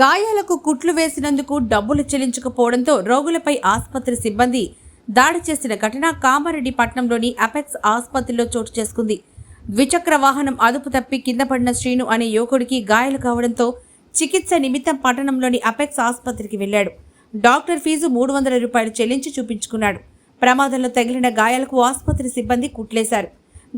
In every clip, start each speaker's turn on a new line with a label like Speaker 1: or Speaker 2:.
Speaker 1: గాయాలకు కుట్లు వేసినందుకు డబ్బులు చెల్లించకపోవడంతో రోగులపై ఆసుపత్రి సిబ్బంది దాడి చేసిన ఘటన కామారెడ్డి పట్టణంలోని అపెక్స్ ఆసుపత్రిలో చోటు చేసుకుంది. ద్విచక్ర వాహనం అదుపు తప్పి కింద పడిన శ్రీను అనే యువకుడికి గాయాలు కావడంతో చికిత్స నిమిత్తం పట్టణంలోని అపెక్స్ ఆసుపత్రికి వెళ్ళాడు డాక్టర్ ఫీజు మూడు వందల రూపాయలు చెల్లించి చూపించుకున్నాడు. ప్రమాదంలో తగిలిన గాయాలకు ఆసుపత్రి సిబ్బంది కుట్లేశారు.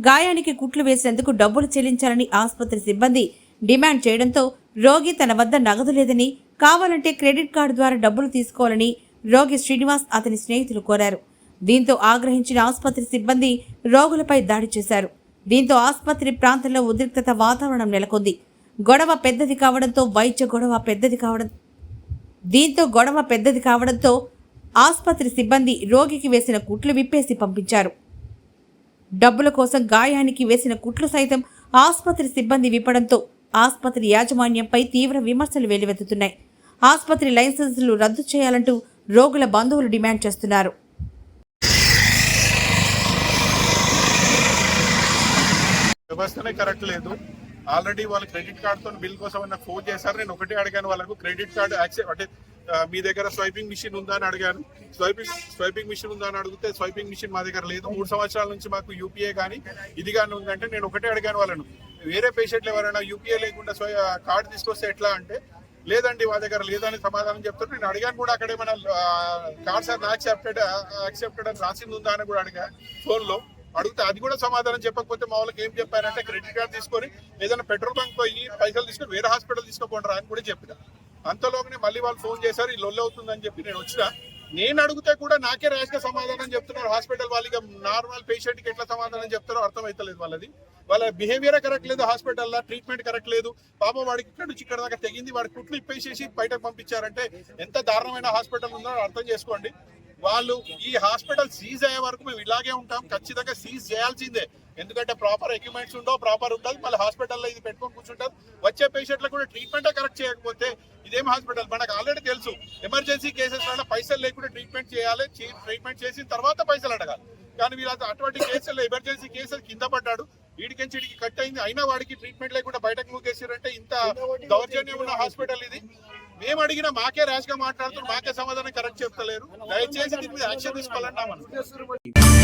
Speaker 1: గాయానికి కుట్లు వేసినందుకు డబ్బులు చెల్లించాలని ఆసుపత్రి సిబ్బంది డిమాండ్ చేయడంతో రోగి తన వద్ద నగదు లేదని కావాలంటే క్రెడిట్ కార్డు ద్వారా డబ్బులు తీసుకోవాలని రోగి శ్రీనివాస్ అతని స్నేహితులు కోరారు. దీంతో ఆగ్రహించిన ఆసుపత్రి సిబ్బంది రోగులపై దాడి చేశారు. దీంతో ఆసుపత్రి ప్రాంతంలో ఉద్రిక్తత వాతావరణం నెలకొంది. గొడవ పెద్దది కావడంతో వైద్య గొడవ పెద్దది కావడం దీంతో గొడవ పెద్దది కావడంతో ఆసుపత్రి సిబ్బంది రోగికి వేసిన కుట్లు విప్పేసి పంపించారు. డబ్బుల కోసం గాయానికి వేసిన కుట్లు సైతం ఆసుపత్రి సిబ్బంది విప్పడంతో ఆసుపత్రి యాజమాన్యంపై తీవ్ర విమర్శలు వెల్లువెత్తుతున్నాయి. ఆసుపత్రి లైసెన్సులు రద్దు చేయాలంటూ రోగుల బంధువులు డిమాండ్ చేస్తున్నారు.
Speaker 2: వ్యవస్థనే కరెక్ట్ లేదు. ఆల్రెడీ వాళ్ళు క్రెడిట్ కార్డ్తో బిల్ కోసం ఫోన్ చేశారు. నేను ఒకటే అడిగాను వాళ్ళకు క్రెడిట్ కార్డు యాక్సెప్ట్ అంటే మీ దగ్గర స్వైపింగ్ మిషన్ ఉందా అని అడిగాను. స్వైపింగ్ స్వైపింగ్ మిషన్ ఉందా అని అడిగితే స్వైపింగ్ మిషన్ మా దగ్గర లేదు. మూడు సంవత్సరాల నుంచి మాకు యూపీఏ కానీ ఇది కానీ ఉందంటే నేను ఒకటే అడిగాను వాళ్ళను. వేరే పేషెంట్లు ఎవరైనా యూపీఏ లేకుండా కార్డు తీసుకొస్తే ఎట్లా అంటే లేదండి మా దగ్గర లేదని సమాధానం చెప్తారు నేను అడిగాను కూడా అక్కడే మన కార్డ్స్ ఆర్ యాక్సెప్టెడ్ యాక్సెప్టెడ్ అని రాసింది ఉందా అని కూడా అడిగా ఫోన్లో. అడిగితే అది కూడా సమాధానం చెప్పకపోతే మా వాళ్ళకి ఏం చెప్పారంటే క్రెడిట్ కార్డ్ తీసుకొని ఏదైనా పెట్రోల్ బంక్ పోయి పైసలు తీసుకొని వేరే హాస్పిటల్ తీసుకోకుండా అని కూడా చెప్పారు అంతలోనే మళ్ళీ వాళ్ళు ఫోన్ చేశారు ఈ లొల్లి అవుతుందని చెప్పి నేను వచ్చిన. నేను అడిగితే కూడా నాకే ర్యాష్గా సమాధానం చెప్తున్నారు. హాస్పిటల్ వాళ్ళకి నార్మల్ పేషెంట్కి ఎట్లా సమాధానం చెప్తారో అర్థమైతలేదు వాళ్ళది. వాళ్ళ బిహేవియర్ కరెక్ట్ లేదు హాస్పిటల్లో ట్రీట్మెంట్ కరెక్ట్ లేదు. పాపం వాడికి ఇక్కడ నుంచి ఇక్కడ దాకా తెగింది వాడి కుట్లు ఇప్పేసేసి బయటకు పంపించారంటే ఎంత దారుణమైన హాస్పిటల్ ఉందో అర్థం చేసుకోండి. వాళ్ళు ఈ హాస్పిటల్ సీజ్ అయ్యే వరకు మేము ఇలాగే ఉంటాం. ఖచ్చితంగా సీజ్ చేయాల్సిందే. ఎందుకంటే ప్రాపర్ ఎక్విప్మెంట్స్ ఉండవు ప్రాపర్ ఉంటుంది. మళ్ళీ హాస్పిటల్లో ఇది పెట్టుకొని కూర్చుంటారు. వచ్చే పేషెంట్లకు కూడా ట్రీట్మెంటే కరెక్ట్ చేయకపోతే ఇదేం హాస్పిటల్ మనకు ఆల్రెడీ తెలుసు. ఎమర్జెన్సీ కేసెస్ వల్ల పైసలు లేకుండా ట్రీట్మెంట్ చేయాలి. ట్రీట్మెంట్ చేసిన తర్వాత పైసలు అడగాలి. కానీ వీళ్ళు అటువంటి కేసుల్లో ఎమర్జెన్సీ కేసులు కింద పడ్డాడు. వీడికించి వీడికి కట్ అయింది. అయినా వాడికి ట్రీట్మెంట్ లేకుండా బయటకు మూకేసారంటే ఇంత దౌర్జన్యం ఉన్న హాస్పిటల్ ఇది. మేము అడిగినా మాకే ర్యాష్గా మాట్లాడుతున్నారు మాకే సమాధానం కరెక్ట్ చెప్తలేరు. దయచేసి దీని మీద యాక్షన్ తీసుకోవాలని నా